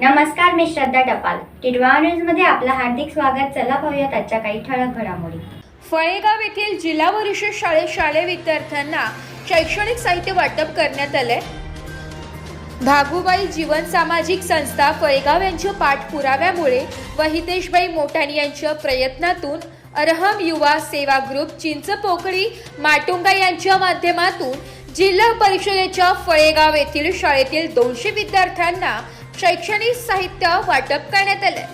नमस्कार मी श्रद्धा टपाल. टिडवा न्यूजमध्ये आपलं हार्दिक स्वागत. चला पाहूयात आजच्या काही ठळक घडामोडी. फळेगाव येथील जिल्हा परिषद शाळेत शालेय विद्यार्थ्यांना शैक्षणिक साहित्य वाटप करण्यात आले भागूबाई जीवन सामाजिक संस्था फळेगाव यांच्या पाठपुराव्यामुळे व हितेशबाई मोठाणी यांच्या प्रयत्नातून अरहम युवा सेवा ग्रुप चिंचपोकळी माटुंगा यांच्या माध्यमातून जिल्हा परिषदेच्या फळेगाव येथील शाळेतील दोनशे विद्यार्थ्यांना शैक्षणिक साहित्य वाटप करण्यात आले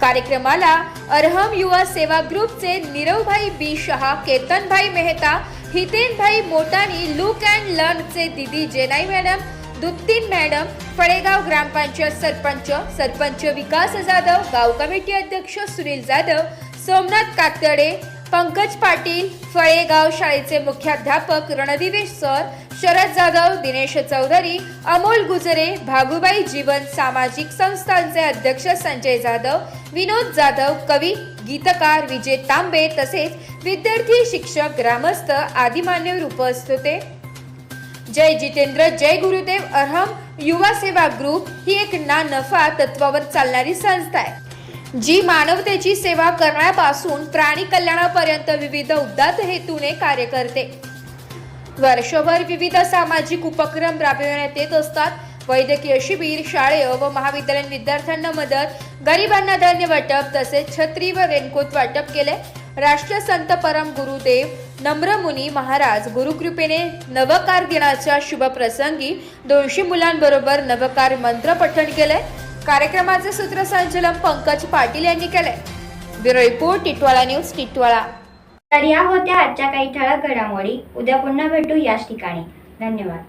कार्यक्रमाला अरहम युवा सेवा ग्रुपचे Neeravbhai B Shah Ketanbhai Mehta Hitenbhai Motani look and लर्नचे दिदी जेनाई मॅडम दुत्तीन मॅडम फळेगाव ग्रामपंचायत सरपंच सरपंच विकास जाधव गाव कमिटी अध्यक्ष सुनील जाधव सोमनाथ कातडे पंकज पाटील फळेगाव शाळेचे मुख्याध्यापक रणदिवेश सर शरद जाधव दिनेश चौधरी अमोल गुजरे भागुबाई जीवन सामाजिक संस्थांचे अध्यक्ष संजय जाधव विनोद जाधव कवी गीतकार विजय तांबे तसेच विद्यार्थी शिक्षक ग्रामस्थ आदी मान्यवर उपस्थित होते. जय जितेंद्र जय गुरुदेव अरहम युवा सेवा ग्रुप ही एक ना नफा तत्वावर चालणारी संस्था आहे. जी मानवतेची सेवा करण्यापासून प्राणी कल्याणापर्यंत विविध उद्दात हेतूने कार्य करते. वर्षभर विविध सामाजिक उपक्रम राबविण्यात येत असतात. वैद्यकीय शिबिर शाळेय व महाविद्यालयीन विद्यार्थ्यांना मदत गरिबांना धान्य वाटप तसेच छत्री व रेनकोट वाटप केले. राष्ट्रीय संत परम गुरुदेव नम्रमुनी महाराज गुरुकृपेने नवकार दिनाच्या शुभप्रसंगी दोनशे मुलांबरोबर नवकार मंत्र पठण केले. कार्यक्रमाचे सूत्रसंचालन पंकज पाटील यांनी केले bureau report Titwala news Titwala. तर या होत्या आजच्या काही ठळक घडामोडी. उद्या पुन्हा भेटू याच ठिकाणी. धन्यवाद.